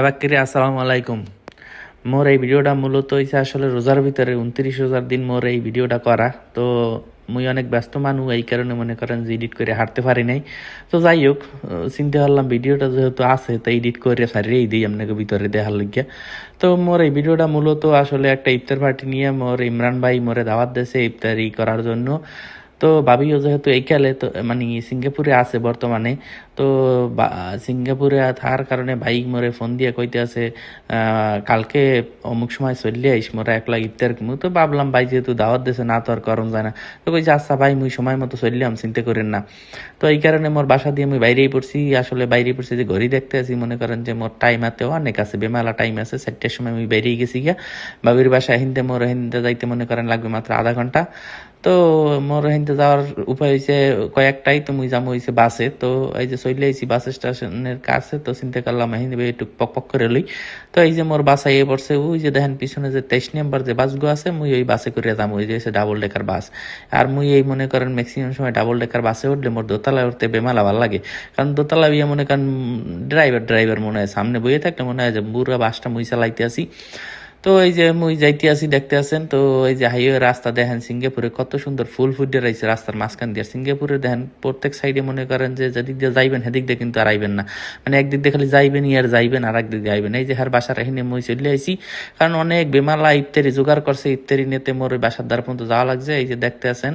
বাকিরে আসসালামু আলাইকুম। মোর এই ভিডিওটা মূলত হইছে আসলে রোজার ভিতরে, উনত্রিশ রোজার দিন মোর এই ভিডিওটা করা। তো মুই অনেক ব্যস্ত মানুষ এই কারণে মনে করেন যে এডিট করে হাঁটতে পারি নাই। তো যাই হোক, চিন্তা করলাম ভিডিওটা যেহেতু আছে, তো এডিট করে সারিয়েই দিই আপনাকে ভিতরে দেখার লাগিয়া তো মোর এই ভিডিওটা মূলত আসলে একটা ইফতার পার্টি নিয়ে মোর ইমরান ভাই মোরে দাওয়াত দিয়েছে ইফতারি করার জন্য। তো ভাবিও যেহেতু এই কালে তো মানে সিঙ্গাপুরে আছে বর্তমানে, তো সিঙ্গাপুরে থাকার কারণে ভাই মোরে ফোন দিয়ে কইতে আছে কালকে অমুক সময় চললে আইস, মোরা একলা ইফতার কিমু। তো ভাবলাম ভাই যেহেতু দাওয়াত দিছে, না তো আর করণ যায় না। তো কইছে আচ্ছা ভাই, মুই সময় মতো চললাম, চিন্তা করেন না। তো এই কারণে মোর বাসা দিয়ে আমি বাইরেই পড়ছি। আসলে বাইরেই পড়ছি যে ঘড়ি দেখতে আছি, মনে করেন যে মোর টাইম হাতে অনেক আছে, বেমালা টাইম আছে, চারটের সময় আমি বাইরেই গেছি গিয়া। বাবির বাসা হিন্দে মোর হিন্দে যাইতে মনে করেন লাগবে মাত্র আধা ঘণ্টা। তো মোর হিন্দে যাওয়ার উপায় হয়েছে কয়েকটাই তো মুই যাব হয়েছে বাসে। তো এই যে চলে আইছি বাস স্টেশনের কাছে, তো চিন্তা করলাম হিন্দে একটু পক পক করে লই। তো এই যে মোর বাসা এ পড়ছে, ওই যে দেখেন পিছনে যে তেইশ নাম্বার যে বাসগুলো আছে, মুই ওই বাসে করে যাব ওই যে ডাবল ডেকার বাস। আর মুই এই মনে করেন ম্যাক্সিমাম সময় ডাবল ডেকার বাসে উঠলে মোর দোতলা উঠতে বেমালা ভালো লাগে। কারণ দোতলা ইয়ে মনে করেন ড্রাইভার ড্রাইভার মনে হয় সামনে বইয়ে থাকলে মনে হয় যে বুড়া বাসটা মুই চালাইতে আসি। তো এই যে মুই যাইতে আছি, দেখতে আছেন, তো এই যে হাইওয়ে রাস্তা দেখেন, সিঙ্গাপুরে কত সুন্দর ফুল ফুটে রয়েছে রাস্তার মাঝখান দিয়ে। আর সিঙ্গাপুরে দেখেন, প্রত্যেক সাইডে মনে করেন যে যেদিক দিয়ে যাইবেন, সেদিক দিয়ে কিন্তু আর আইবেন না। মানে একদিক দিয়ে খালি যাইবেন আর যাইবেন, আর একদিক দিয়ে আইবেন এই যে হার বাসার এখানে মুই চলে আইছি, কারণ অনেক বেমালা ইত্যাদি জোগাড় করছে ইত্যাদি নিতে মোর বাসার দ্বার পর্যন্ত যাওয়া লাগছে। এই যে দেখতে আছেন,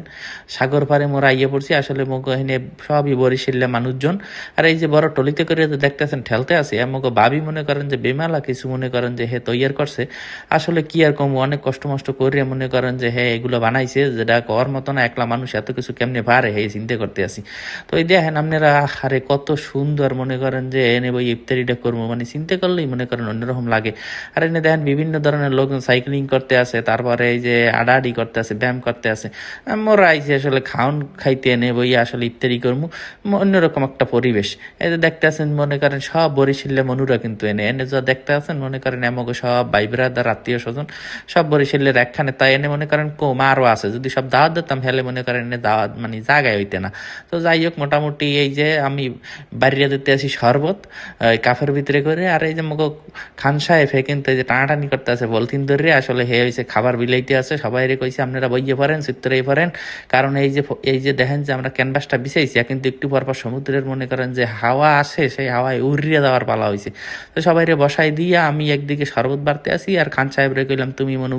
সাগর পারে মোরা আইয়ে পড়ছি, আসলে মোক এখানে সবই বরিশাল্লা মানুষজন। আর এই যে বড় টলিতে করে দেখতে আছেন, ঠেলতে আছে। আমাকে ভাবি মনে করেন যে বেমালা, কিছু মনে করেন যে হে তৈয়ার করছে। আসলে কি আর কম অনেক কষ্ট মষ্ট করে মনে করেন যে হ্যাঁ এগুলো বানাইছে, যেটা কর মতো না একলা মানুষ এত কিছু কেমনে পারে? হে চিন্তা করতে আসি তো এই দেখেন আপনারা আরে কত সুন্দর মনে করেন যে, এনে বই ইফতারিটা করব। মানে চিন্তা করলেই মনে করেন অন্যরকম লাগে। আর এনে দেখেন বিভিন্ন ধরনের লোকজন সাইক্লিং করতে আসে, তারপরে এই যে আডাআডি করতে আসে, ব্যায়াম করতে আসে। মোরা আইসি আসলে খাওন খাইতে এনে বই আসলে ইফতারি করব। অন্যরকম একটা পরিবেশ। এই যে দেখতে আছেন মনে করেন সব বরিশালে মনুরা কিন্তু এনে। এনে যা দেখতে আছেন মনে করেন এমগো সব ভাই ব্রাদার আত্মীয় স্বজন, সব বরিশালের একখানে তাই এনে মনে করেন কম আরও আছে। যদি সব দাওয়াত দিতাম হেলে মনে করেন এনে দাওয়াত মানে জায়গায় হইতে না। তো যাই হোক, মোটামুটি এই যে আমি বাড়িয়া দিতে আসি শরবত কাফের ভিতরে করে, আর এই যে মগো খান সাহেব কিন্তু এই যে টানাটানি করতে আছে বলতিন ধরে আসলে হে হয়েছে খাবার বিলাইতে আছে সবাই রে কইছে আপনারা বইয়ে পারেন চিত্তরাই পারেন কারণ এই যে এই যে দেখেন যে আমরা ক্যানভাসটা বিছাইছি কিন্তু একটু পর পর সমুদ্রের মনে করেন যে হাওয়া আসে, সেই হাওয়ায় উড়িয়ে দেওয়ার পালা হয়েছে তো সবাই বসাই দিয়ে আমি একদিকে শরবত বাড়তে আসি, আর খান সাহেব রে কইলাম, তুমি মনু,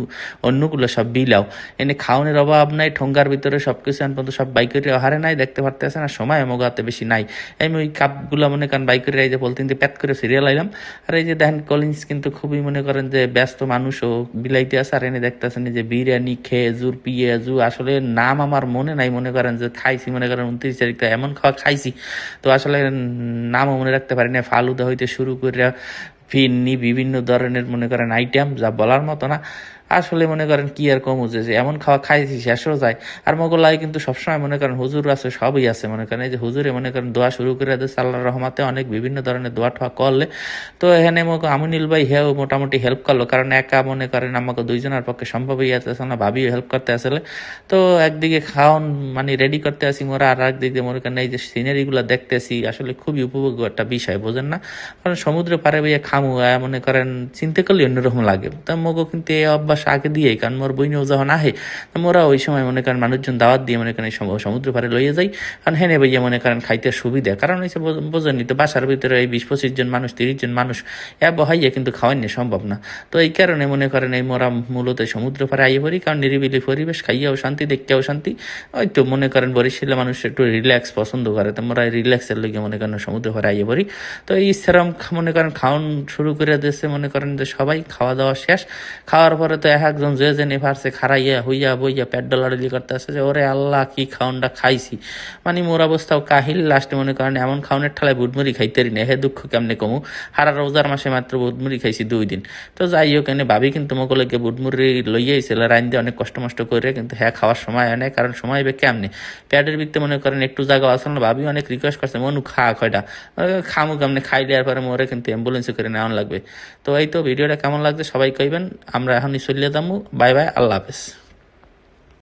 অন্যগুলো সব বিলাও। এনে খাওয়ানোর অভাব নাই, ঠোঙ্গার ভিতরে সবকিছু আন পর্যন্ত সব বাইকের হারে নাই, দেখতে পারতেছে না, সময় মগাতে বেশি নাই। আমি ওই কাপগুলো মনে করেন বাইকের এই যে বলতেন যে প্যাক করে সিরিয়াল আইলাম। আর এই যে দেখেন কলিংস কিন্তু খুবই মনে করেন যে ব্যস্ত মানুষও বিলাইতে আছে, আর এনে দেখতেছেন যে বিরিয়ানি, খেজুর, পিঁয়াজু, আসলে নাম আমার মনে নাই, মনে করেন যে খাইছি, মনে করেন উনত্রিশ তারিখ এমন খাওয়া খাইছি। তো আসলে নামও মনে রাখতে পারি না ফালুদা হইতে শুরু করে ফিরনি বিভিন্ন ধরনের মনে করেন আইটেম যা বলার মতো না। আসলে মনে করেন কি আর কম যে এমন খাওয়া খাইছি, শেষও যায়। আর মোগলাই কিন্তু সবসময় মনে করেন হুজুর আছে, সবই আছে মনে করেন। এই যে হুজুরে মনে করেন দোয়া শুরু করে দিয়েছে আল্লাহ রহমাতে অনেক বিভিন্ন ধরনের দোয়া ঠোয়া করলে। তো এখানে আমিনুল ভাই হেও মোটামুটি হেল্প করল, কারণ একা মনে করেন আমাকে দুইজনের পক্ষে সম্ভবই আছে না, ভাবিও হেল্প করতে আসলে তো একদিকে খাওয়ান মানে রেডি করতে আসি মোরা, আর একদিকে মনে করেন এই যে সিনারিগুলো দেখতেছি, আসলে খুবই উপভোগ্য একটা বিষয়, বোঝেন না? কারণ সমুদ্রে পারে ভাইয়া খামু মনে করেন চিন্তা করলে অন্যরকম লাগে। তা মগো কিন্তু এই অভ্যাস আগে দিয়ে কারণ মোর বইনেও যখন আহে মোরা ওই সময় মনে করেন মানুষজন দাওয়াত দিয়ে মনে করেন সমুদ্র পারে লইয়ে যাই। কারণ হেনে ভাইয়া মনে করেন খাইতে সুবিধা। কারণ হচ্ছে বোঝেনি তো বাসার ভিতরে এই বিশ পঁচিশ জন মানুষ, তিরিশ জন মানুষ, এ বহাইয়া কিন্তু খাওয়াইনি সম্ভব না। তো এই কারণে মনে করেন এই মোরা মূলত সমুদ্র পারে আইয়ে পড়ি, কারণ নিরিবিলি পরিবেশ, খাইয়াও শান্তি দেখতেও শান্তি। ওই তো মনে করেন বরিশালে মানুষ একটু রিল্যাক্স পছন্দ করে, তো মোরা রিল্যাক্সের লগে মনে করেন সমুদ্র পারে আইয়ে পড়ি। তো এই সেরম মনে করেন খাওয়ান শুরু করে দিয়েছে মনে করেন যে সবাই, খাওয়া দাওয়া শেষ। খাওয়ার পরে তো এক একজন যে যে নেফারছে খারাইয়া হইয়া বইয়া পেট ডলারি করতে আসে যে, ওরে আল্লাহ, কি খাওনটা খাইছি? মানে মোর অবস্থাও কাহিল লাস্টে মনে করেন, এমন খাওনের ঠালায় বুটমুড়ি খাইতে রি না হে দুঃখ কেমনে কমু? হারা রোজার মাসে মাত্র বুটমুড়ি খাইছি দুই দিন। তো যাই হোক, এনে ভাবি কিন্তু মোকলকে বুটমুড়ি লইয়া আইছিল রাইন দিয়ে অনেক কষ্ট মষ্ট করে কিন্তু হ্যাঁ খাওয়ার সময় হয় না কারণ সময় বে কেমনে? প্যাডের ভিত্তে মনে করেন একটু জায়গা আসল না, ভাবি অনেক রিকোয়েস্ট করছে, মনু খা কয়টা খামু কেমনে? খাই দেওয়ার পরে মোরে কিন্তু অ্যাম্বুলেন্সে করে নেওয়ান লাগবে। তো এই তো, ভিডিওটা কেমন লাগছে সবাই কইবেন। আমরা এখনই চলিয়ে দামু বাই বাই আল্লাহ হাফেজ।